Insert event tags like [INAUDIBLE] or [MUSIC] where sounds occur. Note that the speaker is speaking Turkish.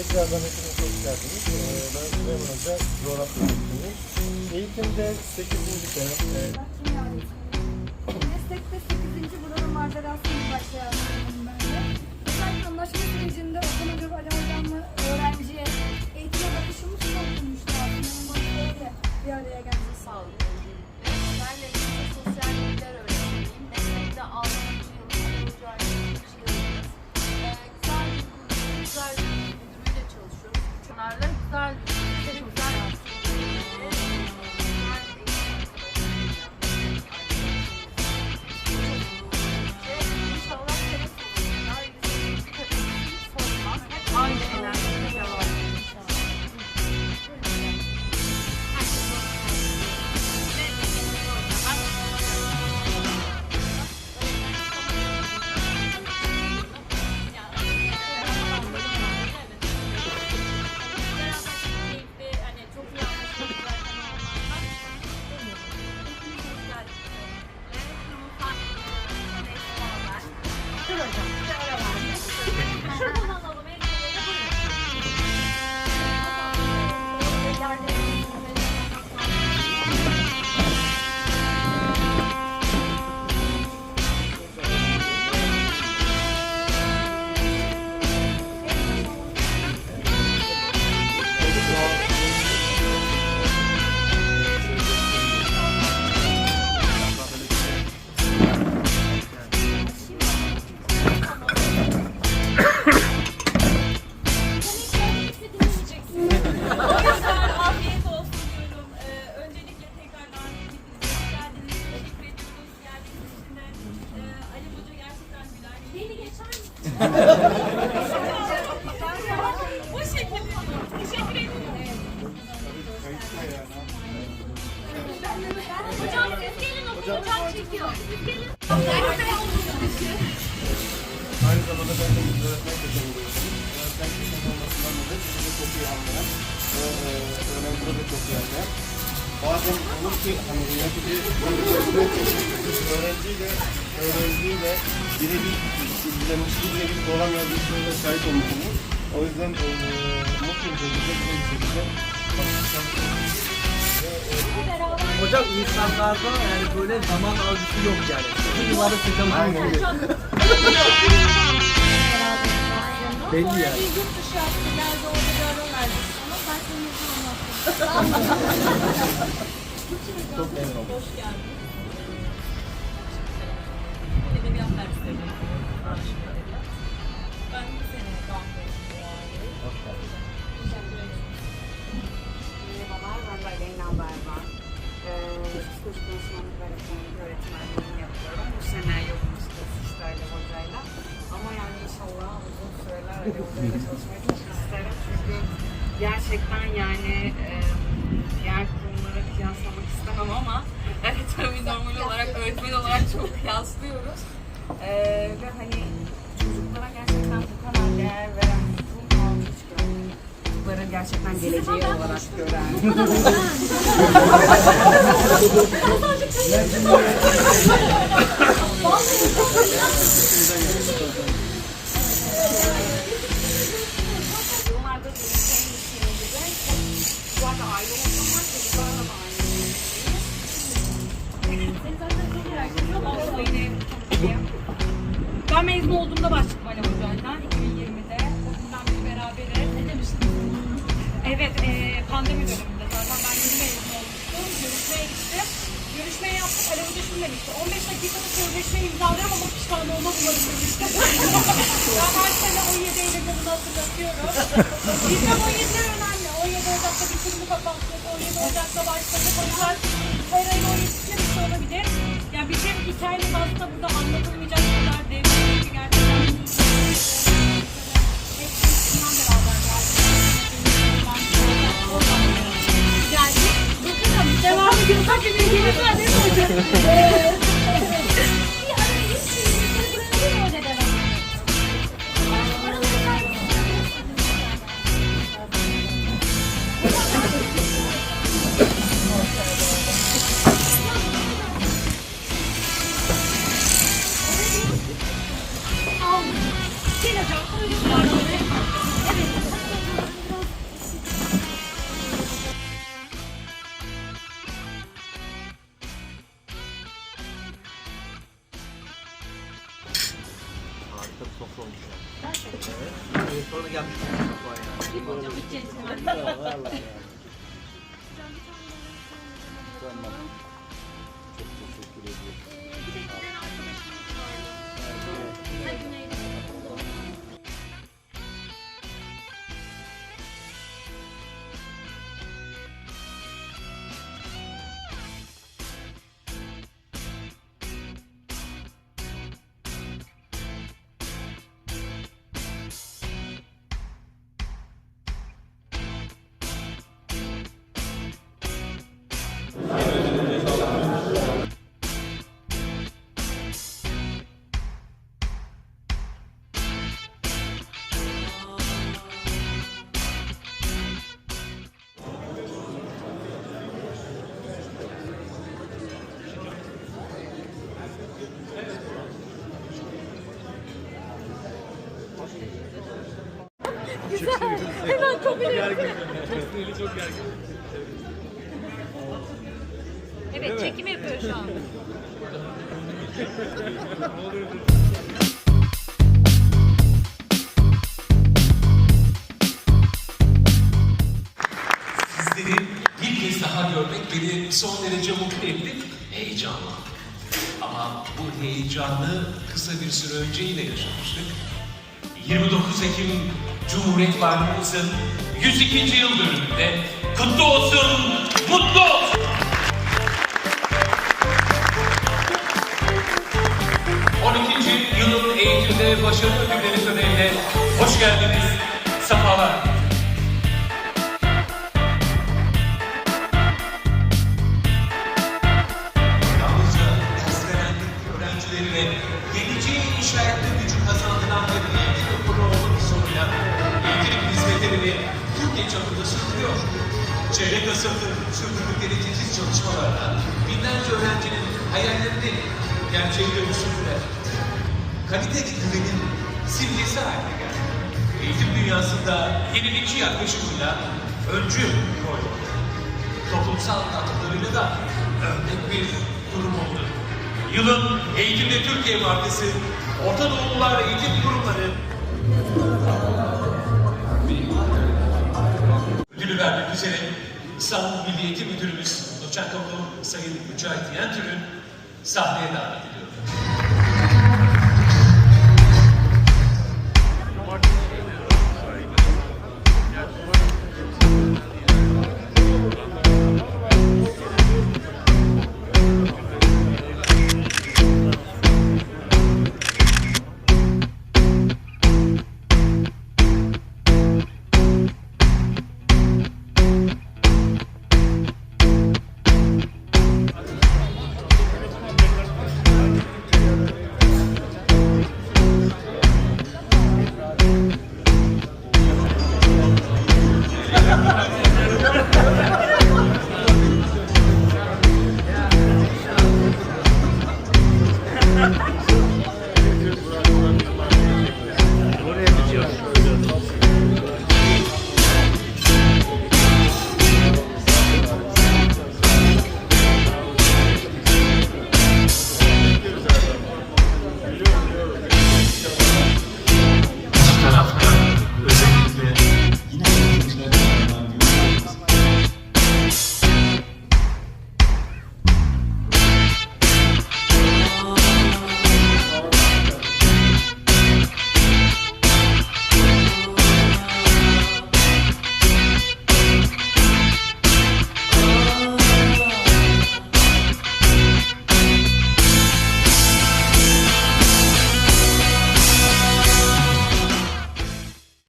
Tekrardan hepiniz hoş geldiniz. Ee, ben Süleyman Hoca, coğrafya öğretmeniyim. Eğitimde 8. sene, e. Meslekte 8. buranın macerasını başlayalım ben de. Özellikle anlaşma sürecinde Ali Hocam'la öğrenciye Bu şekilde. Teşekkür ediyorum. Hocam siz gelin. Hocam çekiyor. Siz gelin. aynı zamanda ben de öğretmen oluyorsun. Öğretmen köşem olmasından dolayı sizi çok iyi anlayan ve e, öğrencileri de çok iyi anlayan. Bazen olur ki hani yönetici öğrenciyle öğrenciyle birebir bir olamıyor bir şeylere şahit olmuşsunuz. O yüzden e, mutluyum ve güzel bir şekilde Hocam insanlarda yani böyle zaman algısı yok yani. Bu yıllarda sıkıntı Belli yani. Bir yurt dışı yaptı. Geldi orada bir ara verdik sana. Ben senin yüzünü anlattım. [LAUGHS] Çok memnun oldum. Hoş geldiniz. Edebiyat dersleri. Ben bu sene aileyi. Hoş geldin. Teşekkür ederim. Merhabalar, ben Aleyna Berber. Ee, psikoloji danışmanlık ve öğretmenlik öğretmenliğini yapıyorum. Bu sene yolumuzda sizlerle hocayla. Ama yani inşallah uzun süreler hocayla [LAUGHS] çalışmayı çok isterim. Çünkü gerçekten yani e, diğer kurumlara kıyaslamak istemem ama [LAUGHS] evet tabii normal olarak öğretmen olarak çok kıyaslıyoruz. Ee, ve hani çocuklara gerçekten bu kadar değer veren hiç görmedim. Çocuklara gerçekten geleceği olarak gören. Yıllarda [LAUGHS] [LAUGHS] dönüşen Gittim. Görüşmeyi yaptık. Şunu demişti. 15 dakikada sözleşmeyi imzalıyorum ama pişman olmam umarım demişti. [LAUGHS] ben her sene 17 Eylül'de bunu hatırlatıyorum. [LAUGHS] Bizim 17'ler önemli. 17 Ocak'ta bitirimi kapattık. 17 Ocak'ta başladık. O yüzden her ayın 17'sinde bir şey olabilir. Yani bizim hikayemiz aslında burada anlatılmayacak olmuş yani. Evet. Sonra da gelmiş. Hocam. Vallahi. Tamam. Hemen kabul Evet çekim yapıyor şu an. Sizleri bir kez daha görmek beni son derece mutlu etti. Heyecanlandık. Ama bu heyecanı kısa bir süre önce yine yaşamıştık. 29 Ekim Cumhuriyet Bayramımızın 102. yıl dönümünde kutlu olsun, mutlu olsun. 12. yılın eğitimde başarı ödülleri törenine hoş geldiniz, sefalar. Çapında sürdürüyor. Çeyrek asırdır sürdürdükleri titiz çalışmalarla binlerce öğrencinin hayallerini gerçeğe dönüştürdüler. Kaliteli güvenin simgesi haline geldi. Eğitim dünyasında yenilikçi yaklaşımıyla öncü rol toplumsal katkılarıyla da örnek bir durum oldu. Yılın Eğitimde Türkiye markası Orta Doğulular Eğitim Kurumları vermek üzere İstanbul Milli Eğitim Müdürümüz Doçent Doktor Sayın Mücahit Yentür'ü sahneye davet ediyorum.